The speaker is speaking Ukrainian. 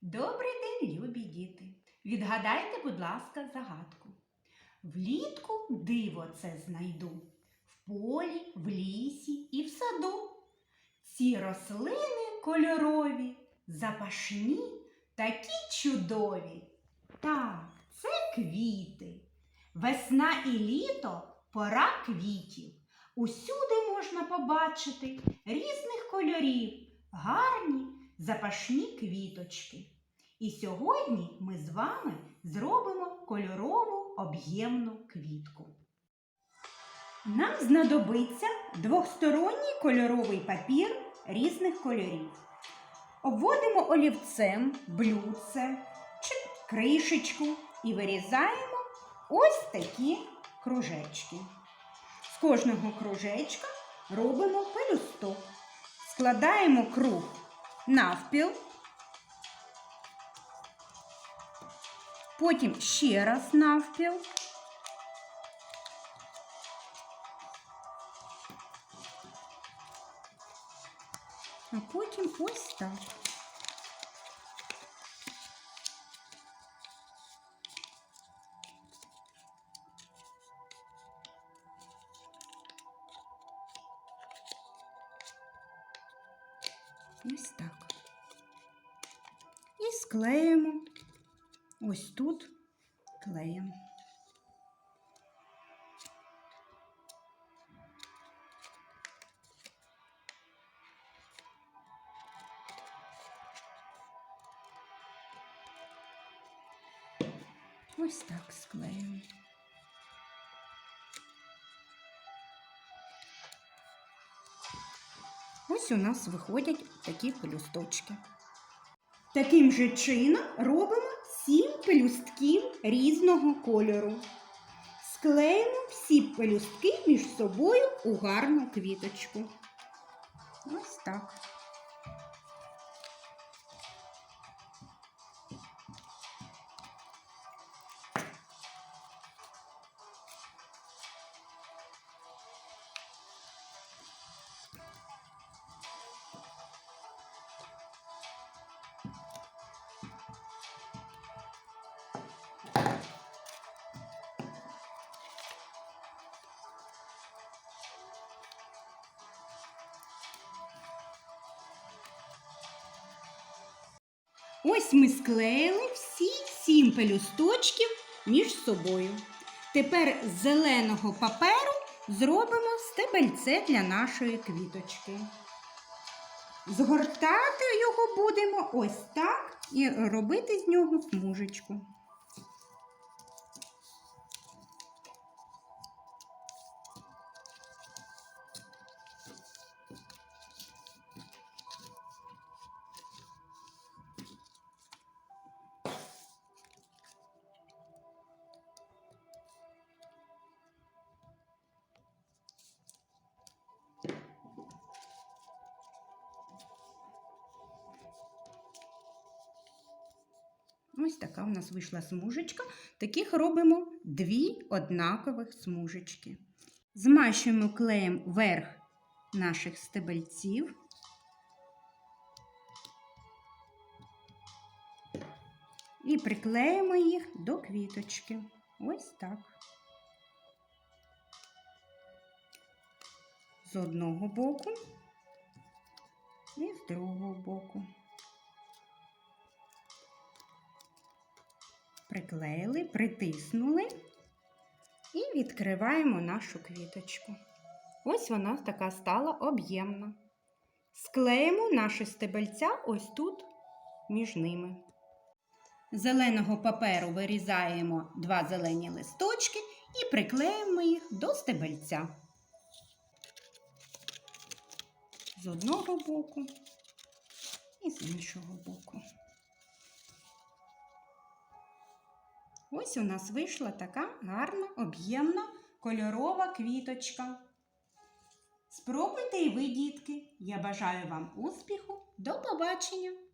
Добрий день, любі діти! Відгадайте, будь ласка, загадку. Влітку диво це знайду, в полі, в лісі і в саду. Ці рослини кольорові, запашні, такі чудові. Так, це квіти. Весна і літо пора квітів. Усюди можна побачити різних кольорів, гарні запашні квіточки. І сьогодні ми з вами зробимо кольорову об'ємну квітку. Нам знадобиться двохсторонній кольоровий папір різних кольорів. Обводимо олівцем блюдце чи кришечку і вирізаємо ось такі кружечки. З кожного кружечка робимо пелюсток. Складаємо круг навпіл. Потім ще раз навпіл. А потім ось так. Ось так. І склеїмо ось тут клеєм. Ось так склеїмо. Ось у нас виходять такі пелюсточки. Таким же чином робимо сім пелюстків різного кольору. Склеїмо всі пелюстки між собою у гарну квіточку. Ось так. Ось ми склеїли всі сім пелюсточків між собою. Тепер з зеленого паперу зробимо стебельце для нашої квіточки. Згортати його будемо ось так і робити з нього смужечку. Ось така у нас вийшла смужечка. Таких робимо дві однакових смужечки. Змащуємо клеєм верх наших стебельців. І приклеїмо їх до квіточки. Ось так. З одного боку і з другого боку. Приклеїли, притиснули і відкриваємо нашу квіточку. Ось вона така стала об'ємна. Склеїмо наші стебельця ось тут між ними. Зеленого паперу вирізаємо два зелені листочки і приклеїмо їх до стебельця. З одного боку і з іншого боку. Ось у нас вийшла така гарна, об'ємна кольорова квіточка. Спробуйте і ви, дітки. Я бажаю вам успіху. До побачення!